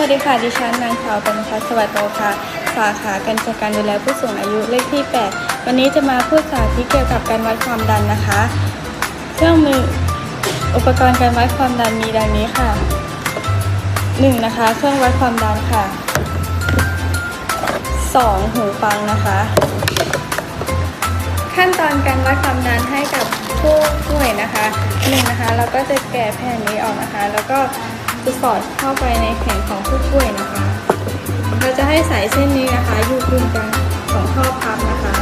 วัสดีค่ะ ดิฉันนางสาวกัญชัดสวัสดิ์โตค่ะ สาขาการจัดการดูแลผู้สูงอายุเลขที่ 8 วันนี้จะมาพูดสาธิตเกี่ยวกับการวัดความดันนะคะ เครื่องมืออุปกรณ์การวัดความดันมีดังนี้ค่ะ 1. นะคะ เครื่องวัดความดันค่ะ 2. หูฟังนะคะ ขั้นตอนการวัดความดันให้กับผู้ป่วยนะคะหนึ่งนะคะ เราก็จะแกะแผ่นนี้ออกนะคะ แล้วก็ จะสอดเข้าไปในแขนของผู้ป่วยนะคะ เราจะให้สายเส้นนี้นะคะ อยู่กึ่งกลางของท่อพับนะคะ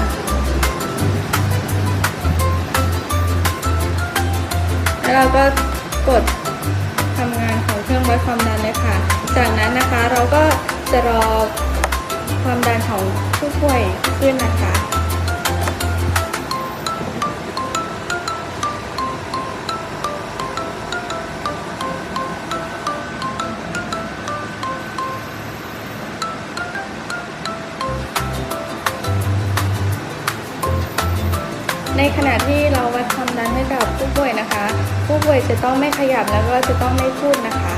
แล้วเราก็กดทำงานของเครื่องวัดความดันเลยค่ะ จากนั้นนะคะเราก็จะรอความดันของผู้ป่วยขึ้นนะคะ ในขณะที่เราวัดความดันให้กับผู้ป่วยนะคะ ผู้ป่วยจะต้องไม่ขยับแล้วก็จะต้องไม่พูดนะคะ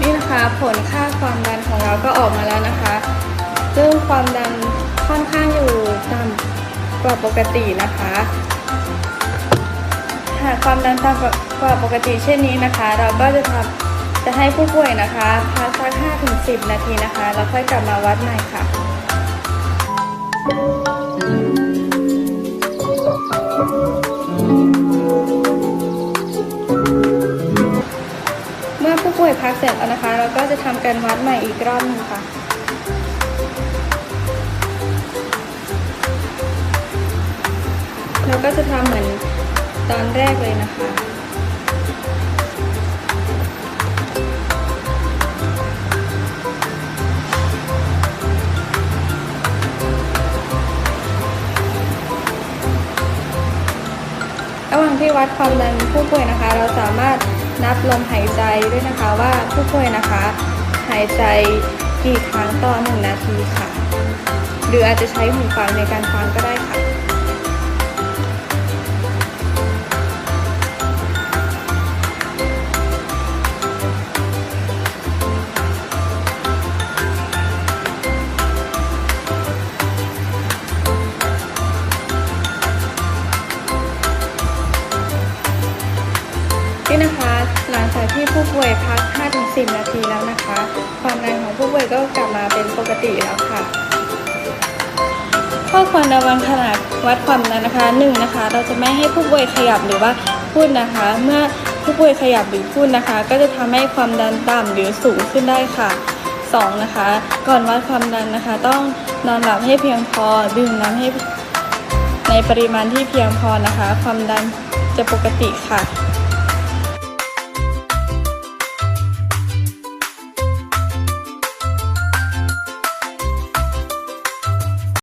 นี่นะคะผลค่าความดันของเราก็ออกมาแล้วนะคะ ซึ่งความดันค่อนข้างอยู่ต่ำกว่าปกตินะคะ หากความดันต่ำกว่าปกติเช่นนี้นะคะ เราก็จะทำจะให้ผู้ป่วยนะคะพักสัก5-10 นาทีนะคะ แล้วค่อยกลับมาวัดใหม่ค่ะเมื่อผู้ป่วยพักเสร็จแล้วนะคะ เราก็จะทำการวัดใหม่อีกรอบหนึงค่ะเราก็จะทำเหมือน ตอนแรกเลยนะคะ ระหว่างที่วัดความดันผู้ป่วยนะคะ เราสามารถนับลมหายใจด้วยนะคะว่าผู้ป่วยนะคะ หายใจกี่ครั้งต่อหนึ่งนาทีค่ะ หรืออาจจะใช้หูฟังในการฟังก็ได้ค่ะ นี่นะคะ หลังจากที่ผู้ป่วยพัก 5-10 นาทีแล้วนะคะ ความดันของผู้ป่วยก็กลับมาเป็นปกติแล้วค่ะ ข้อควรระวังขณะวัดความดันนะคะหนึ่งนะคะ เราจะไม่ให้ผู้ป่วยขยับหรือว่าพูดนะคะ เมื่อผู้ป่วยขยับหรือพูดนะคะ ก็จะทำให้ความดันต่ำหรือสูงขึ้นได้ค่ะสองนะคะ ก่อนวัดความดันนะคะ ต้องนอนหลับให้เพียงพอดื่มน้ำให้ในปริมาณที่เพียงพอนะคะ ความดันจะปกติค่ะ